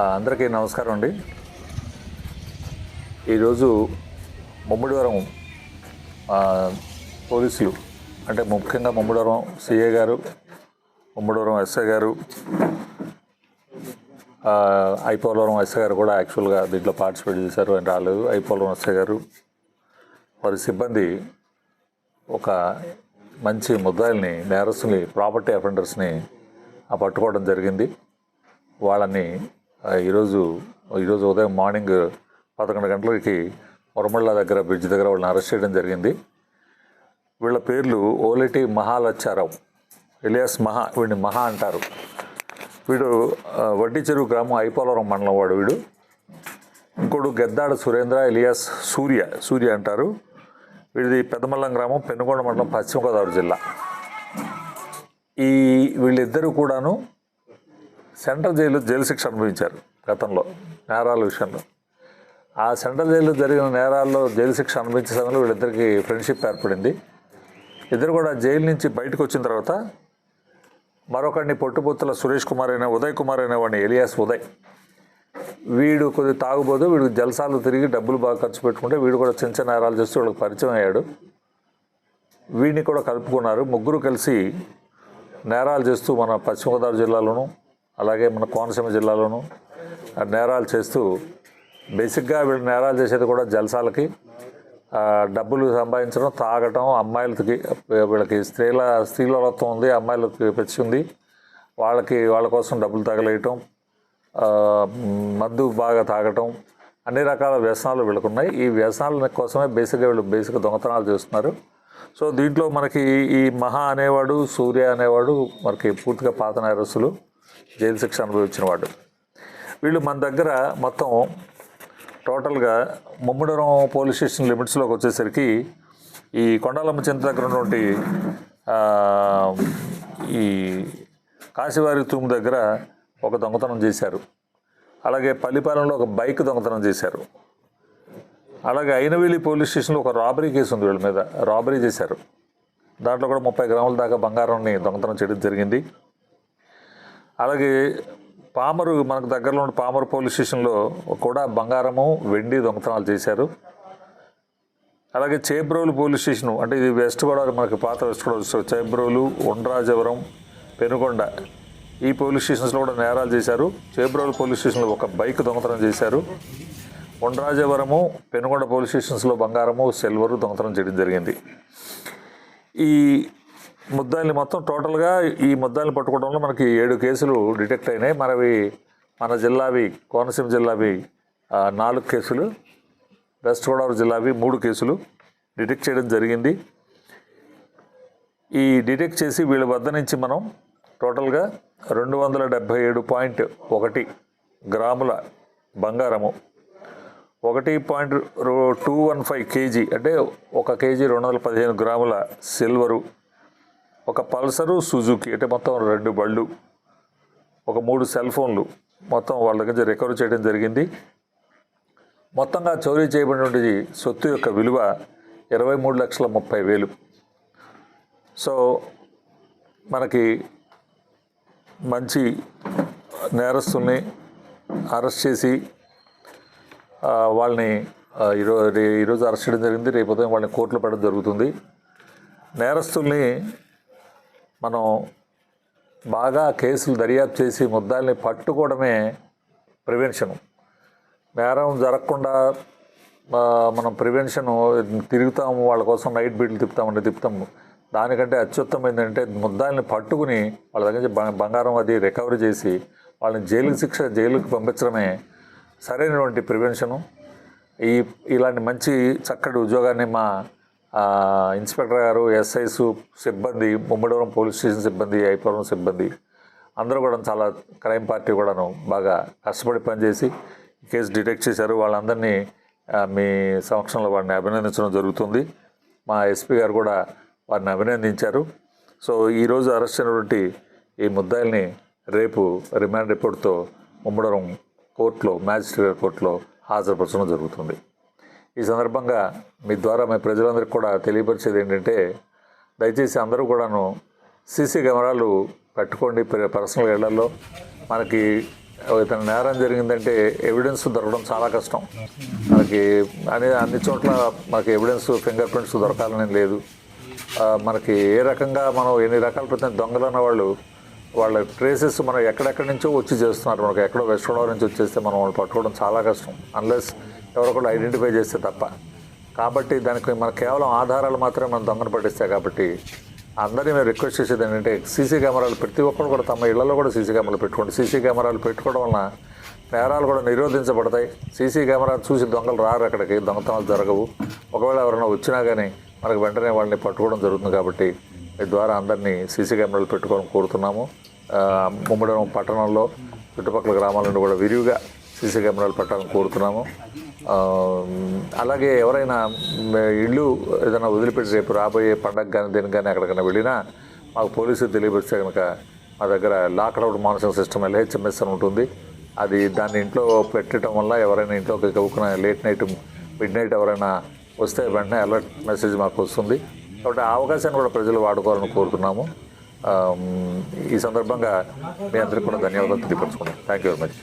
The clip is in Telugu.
అందరికీ నమస్కారం అండి. ఈరోజు ముమ్మడివరం పోలీసులు అంటే ముఖ్యంగా ముమ్మడివరం సిఏ గారు ముమ్మడివరం ఎస్ఐ గారు ఐపోలవరం ఎస్ఐ గారు కూడా యాక్చువల్గా దీంట్లో పార్టిసిపేట్ చేశారు అని రాలేదు. ఐపోలవరం ఎస్ఐ గారు వారి సిబ్బంది ఒక మంచి ముద్దాయిల్ని నేరస్తుల్ని ప్రాపర్టీ అఫెండర్స్ని ఆ పట్టుకోవడం జరిగింది. వాళ్ళని ఈరోజు ఈరోజు ఉదయం మార్నింగ్ పదకొండు గంటలకి మురమళ్ళ దగ్గర బ్రిడ్జ్ దగ్గర వాళ్ళని అరెస్ట్ చేయడం జరిగింది. వీళ్ళ పేర్లు ఓలెటి మహాలచ్చారావు ఎలియాస్ మహా వీడిని మహా అంటారు. వీడు వడ్డీ చెరువు గ్రామం ఐపోలవరం మండలం వాడు వీడు. ఇంకోడు గెద్దాడ సురేంద్ర ఎలియాస్ సూర్య సూర్య అంటారు. వీడిది పెద్దమల్లం గ్రామం పెనుగొండ మండలం పశ్చిమ గోదావరి జిల్లా. ఈ వీళ్ళిద్దరూ కూడాను సెంట్రల్ జైలు జైలు శిక్ష అనుభవించారు గతంలో నేరాల విషయంలో. ఆ సెంట్రల్ జైల్లో జరిగిన నేరాల్లో జైలు శిక్ష అనుభవించే సమయంలో వీళ్ళిద్దరికి ఫ్రెండ్షిప్ ఏర్పడింది. ఇద్దరు కూడా జైలు నుంచి బయటకు వచ్చిన తర్వాత మరొకడిని పొట్టుపొత్తుల సురేష్ కుమార్ అయిన ఉదయ్ కుమార్ అయిన వాడిని ఎలియాస్ ఉదయ్. వీడు కొద్ది తాగుబోదు వీడు జలసాలు తిరిగి డబ్బులు బాగా ఖర్చు పెట్టుకుంటే వీడు కూడా చిన్న చిన్న నేరాలు చేస్తూ వీళ్ళకి పరిచయం అయ్యాడు. వీడిని కూడా కలుపుకున్నారు. ముగ్గురు కలిసి నేరాలు చేస్తూ మన పశ్చిమ గోదావరి జిల్లాలోను అలాగే మన కోనసీమ జిల్లాలోను నేరాలు చేస్తూ బేసిక్గా వీళ్ళు నేరాలు చేసేది కూడా జలసాలకి డబ్బులు సంపాదించడం తాగటం అమ్మాయిలకి వీళ్ళకి స్త్రీల స్త్రీలత్వం ఉంది అమ్మాయిలకి పిచ్చి ఉంది వాళ్ళకి వాళ్ళ కోసం డబ్బులు తగలేయటం మందు బాగా తాగటం అన్ని రకాల వ్యసనాలు వీళ్ళకున్నాయి. ఈ వ్యసనాల కోసమే బేసిక్గా వీళ్ళు బేసిక్ దొంగతనాలు చేస్తున్నారు. సో దీంట్లో మనకి ఈ మహా అనేవాడు సూర్య అనేవాడు మనకి పూర్తిగా పాత నేరస్తులు జైలు శిక్ష అనుభవించిన వాడు వీళ్ళు మన దగ్గర మొత్తం టోటల్గా ముమ్మడివరం పోలీస్ స్టేషన్ లిమిట్స్లోకి వచ్చేసరికి ఈ కొండాలమ్మ చింత దగ్గర ఉన్నటువంటి ఈ కాశీవారి తూము దగ్గర ఒక దొంగతనం చేశారు. అలాగే పల్లిపాలెంలో ఒక బైక్ దొంగతనం చేశారు. అలాగే అయినవేలి పోలీస్ స్టేషన్లో ఒక రాబరీ కేసు ఉంది వీళ్ళ మీద రాబరీ చేశారు. దాంట్లో కూడా ముప్పై గ్రాముల దాకా బంగారాన్ని దొంగతనం చేయడం జరిగింది. అలాగే పామరు మనకు దగ్గరలో ఉన్న పామరు పోలీస్ స్టేషన్లో కూడా బంగారము వెండి దొంగతనాలు చేశారు. అలాగే చేబ్రోలు పోలీస్ స్టేషన్ అంటే ఇది వెస్ట్ గోదావరి మనకి పాత వెస్ట్ గోదావరి చేబ్రోలు ఉండ్రాజవరం పెనుగొండ ఈ పోలీస్ స్టేషన్స్లో కూడా నేరాలు చేశారు. చేబ్రోలు పోలీస్ స్టేషన్లో ఒక బైక్ దొంగతనం చేశారు. ఉండ్రాజవరము పెనుగొండ పోలీస్ స్టేషన్స్లో బంగారము సిల్వరు దొంగతనం చేయడం జరిగింది. ఈ ముద్దాయిల్ని మొత్తం టోటల్గా ఈ ముద్దాయిల్ని పట్టుకోవడంలో మనకి ఏడు కేసులు డిటెక్ట్ అయినాయి. మనవి మన జిల్లావి కోనసీమ జిల్లావి నాలుగు కేసులు వెస్ట్ గోదావరి జిల్లావి మూడు కేసులు డిటెక్ట్ చేయడం జరిగింది. ఈ డిటెక్ట్ చేసి వీళ్ళ వద్ద నుంచి మనం టోటల్గా రెండు వందల డెబ్భై ఏడు పాయింట్ ఒకటి గ్రాముల బంగారము ఒకటి point two one five KG అంటే ఒక కేజీ రెండు వందల పదిహేను గ్రాముల సిల్వరు ఒక పల్సరు సుజుకి అంటే మొత్తం రెండు బళ్ళు ఒక మూడు సెల్ ఫోన్లు మొత్తం వాళ్ళ దగ్గర రికవరీ రికవర్ చేయడం జరిగింది. మొత్తంగా చోరీ చేయబడినటువంటి సొత్తు యొక్క విలువ ఇరవై మూడు లక్షల ముప్పై వేలు. సో మనకి మంచి నేరస్తుల్ని అరెస్ట్ చేసి వాళ్ళని ఈరోజు ఈరోజు అరెస్ట్ చేయడం జరిగింది. రేపు ఉదయం వాళ్ళని కోర్టులో పెట్టడం జరుగుతుంది. నేరస్తుల్ని మనం బాగా కేసులు దర్యాప్తు చేసి ముద్దాల్ని పట్టుకోవడమే ప్రివెన్షను. నేరం జరగకుండా మనం ప్రివెన్షన్ తిరుగుతాము వాళ్ళ కోసం నైట్ బీట్లు తిప్పుతామంటే తిప్పుతాము. దానికంటే అత్యుత్తమం ఏంటంటే ముద్దాయిల్ని పట్టుకుని వాళ్ళ దగ్గర నుంచి బంగారం అది రికవరీ చేసి వాళ్ళని జైలుకి శిక్ష జైలుకి పంపించడమే సరైనటువంటి ప్రివెన్షను. ఈ ఇలాంటి మంచి చక్కటి ఉద్యోగాన్ని మా ఇన్స్పెక్టర్ గారు ఎస్ఐస్ సిబ్బంది ముమ్మడివరం పోలీస్ స్టేషన్ సిబ్బంది ఐపురం సిబ్బంది అందరూ కూడా చాలా క్రైమ్ పార్టీ కూడాను బాగా కష్టపడి పనిచేసి కేసు డిటెక్ట్ చేశారు. వాళ్ళందరినీ మీ సమక్షంలో వారిని అభినందించడం జరుగుతుంది. మా ఎస్పీ గారు కూడా వారిని అభినందించారు. సో ఈరోజు అరెస్ట్ అయినటువంటి ఈ ముద్దాయిల్ని రేపు రిమాండ్ రిపోర్ట్తో ముమ్మడవరం కోర్టులో మ్యాజిస్ట్రేట్ కోర్టులో హాజరుపరచడం జరుగుతుంది. ఈ సందర్భంగా మీ ద్వారా మీ ప్రజలందరికీ కూడా తెలియపరిచేది ఏంటంటే దయచేసి అందరూ కూడాను సీసీ కెమెరాలు పెట్టుకోండి పర్సనల్ ఇళ్ళలో. మనకి ఇతను నేరం జరిగిందంటే ఎవిడెన్స్ దొరకడం చాలా కష్టం. మనకి అనే అన్ని చోట్ల మనకి ఎవిడెన్స్ ఫింగర్ ప్రింట్స్ దొరకాలని లేదు. మనకి ఏ రకంగా మనం ఎన్ని రకాల ప్రతి దొంగలు అన్న వాళ్ళు వాళ్ళ ట్రేసెస్ మనం ఎక్కడెక్కడి నుంచో వచ్చి చేస్తున్నారు. మనకి ఎక్కడో వెస్ట్ గోదావరి నుంచి వచ్చేస్తే మనం వాళ్ళు పట్టుకోవడం చాలా కష్టం. అన్లెస్ ఎవరో కూడా ఐడెంటిఫై చేస్తే తప్ప. కాబట్టి దానికి మన కేవలం ఆధారాలు మాత్రమే మనం దొంగను పట్టిస్తాయి కాబట్టి అందరినీ మేము రిక్వెస్ట్ చేసేది ఏంటంటే సీసీ కెమెరాలు ప్రతి ఒక్కరు కూడా తమ ఇళ్ళలో కూడా సీసీ కెమెరాలు పెట్టుకోండి. సీసీ కెమెరాలు పెట్టుకోవడం వలన నేరాలు కూడా నిరోధించబడతాయి. సీసీ కెమెరా చూసి దొంగలు రారు అక్కడికి దొంగతనాలు జరగవు. ఒకవేళ ఎవరైనా వచ్చినా కానీ మనకు వెంటనే వాళ్ళని పట్టుకోవడం జరుగుతుంది కాబట్టి మీ ద్వారా అందరినీ సీసీ కెమెరాలు పెట్టుకోవాలని కోరుతున్నాము. ముమ్మడం పట్టణంలో చుట్టుపక్కల గ్రామాల నుండి కూడా విరివిగా సీసీ కెమెరాలు పెట్టాలని కోరుతున్నాము. అలాగే ఎవరైనా ఇల్లు ఏదైనా వదిలిపెట్టి రేపు రాబోయే పండగ కానీ దేనికి కానీ ఎక్కడికైనా వెళ్ళినా మాకు పోలీసులు తెలియపరిస్తే కనుక మా దగ్గర లాక్డౌన్ మానిటరింగ్ సిస్టమ్ ఎల్హెచ్ఎంఎస్ అని ఉంటుంది. అది దాన్ని ఇంట్లో పెట్టడం వల్ల ఎవరైనా ఇంట్లోకి కవ్వుకున్న లేట్ నైట్ మిడ్ నైట్ ఎవరైనా వస్తే వెంటనే అలర్ట్ మెసేజ్ మాకు వస్తుంది. కాబట్టి ఆ అవకాశాన్ని కూడా ప్రజలు వాడుకోవాలని కోరుతున్నాము. ఈ సందర్భంగా మీ అందరికీ కూడా ధన్యవాదాలు తెలియపరచుకున్నాం థ్యాంక్ యూ వెరీ మచ్